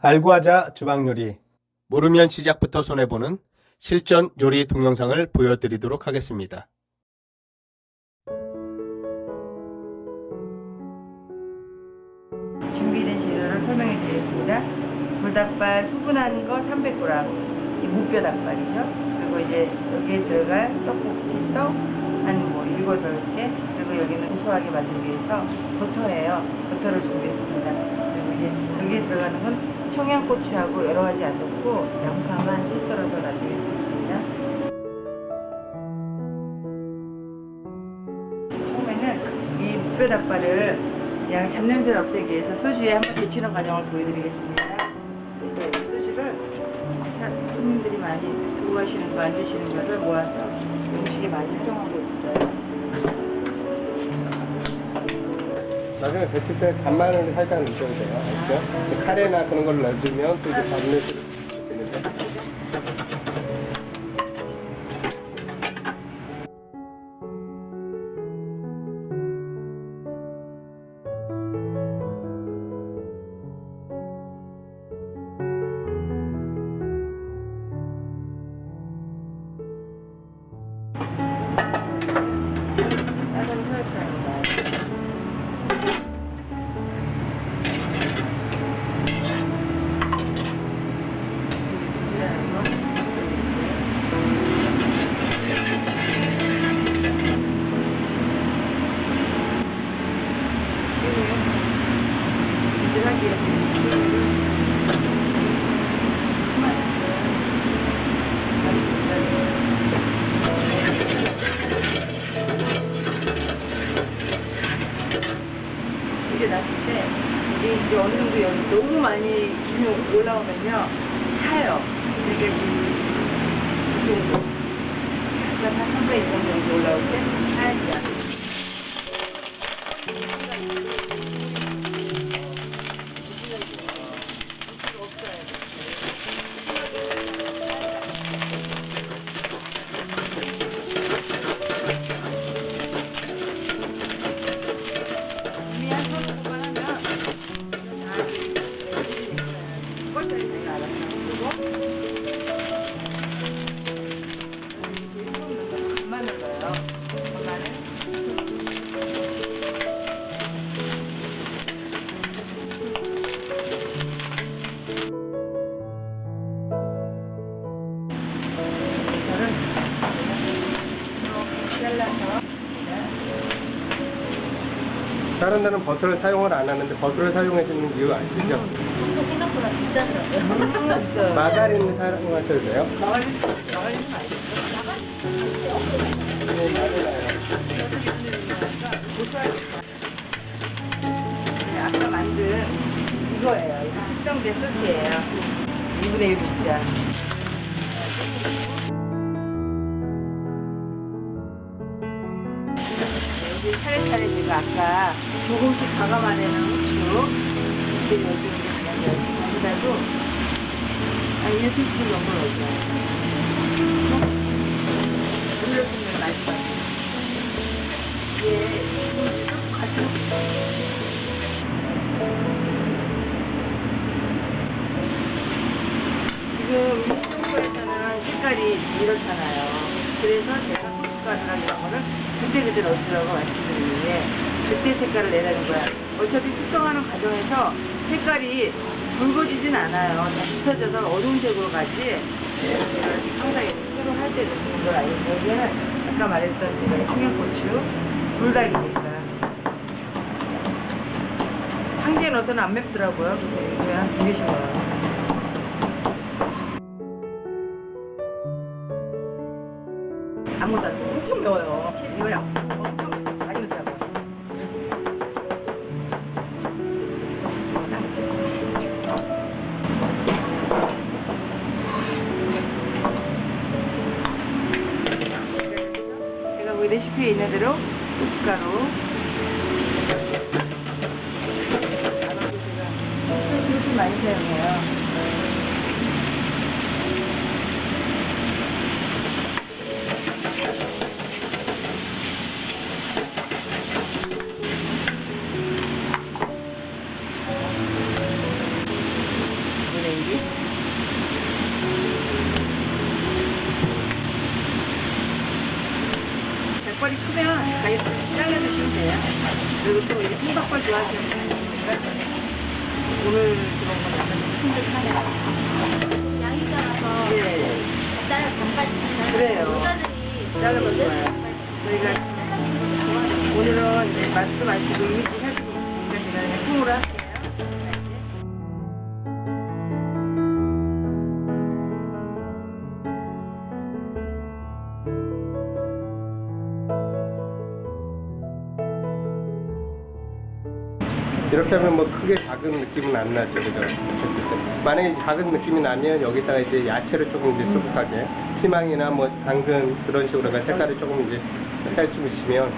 알과자 주방 요리 모르면 시작부터 손해보는 실전 요리 동영상을 보여드리도록 하겠습니다. 준비된 재료를 설명해 드리겠습니다. 불닭발 수분한 거 300g, 이 무뼈 닭발이죠. 그리고 이제 여기에 들어갈 떡볶이 떡, 한뭐 7, 8개, 그리고 여기는 고소하게 만들기 위해서 버터예요. 버터를 준비했습니다. 이제 여기에 들어가는 건 청양고추하고 여러 가지 안 넣고 양파만 채 썰어서 가지고 있습니다. 처음에는 이 무뼈 닭발을 그냥 잡냄새를 없애기 위해서 소주에 한번 데치는 과정을 보여드리겠습니다. 그래서 이 소주를 사- 손님들이 많이 가시는 거, 앉으시는 것을 모아서 음식에 많이 활용하고 있어요. 나중에 데칠 때 간마늘을 살짝 넣으셔도 돼요. 알죠? 카레나 그런 걸 넣어주면 또 이제 잡내를 정도 여기 너무 많이 기름이 올라오면요 타요. 다른 데는 버터를 사용을 안 하는데 버터를 사용해 주는 이유 아시죠? 생각보다. 없어요. 마가린을 사용하셔도 돼요. 마가린, 마가린 아까 만든 이거예요. 이거 숙성된 소스예요. 2분의 1 분짜. 여기 차례차례 제가 아까 조금씩 가감아내는 후추 이렇게 여기 여기다도 한 1스푼 정도 넣어줘요. 올려주면 맛있어요. 이게 좀 같이 지금 소스에서는 색깔이 이렇잖아요. 그래서 제가 소스가루랑 이런 거를 그때 그때 넣으라고 말씀드리는 게 그때 색깔을 내라는 거야. 어차피 숙성하는 과정에서 색깔이 붉어지진 않아요. 다 짙어져서 어두운 색으로 가지. 항상 새로 할때 넣는 걸 알고 여기에는 아까 말했던 제가 청양고추, 불닭이 있어요. 한개 넣어서는 안 맵더라고요. 그래서 이거 한두 개씩 넣어요. 안 돼. 엄청 매워요. 이거요. 엄청 많이 넣더라고요. 제가 그 레시피에 있는 대로 고춧가루 통닭발이 크면 자기 잘라주시면 돼요. 그리고 또 이 통닭발 좋아하시는 분이니까 오늘 그런 거건 약간 힘들하네요. 양이 작아서 네. 잘라 반발 그래요. 잘라면 좋아요. 저희가 오늘은 이제 말씀하시고 이미지 해주고 있으니까 그냥 통으로 할게요. 이렇게 하면 뭐 크게 작은 느낌은 안 나죠, 그죠? 만약에 작은 느낌이 나면 여기다가 이제 야채를 조금 이제 소복하게 희망이나 뭐 당근 그런 식으로 가 색깔을 조금 이제 색깔 좀 있으면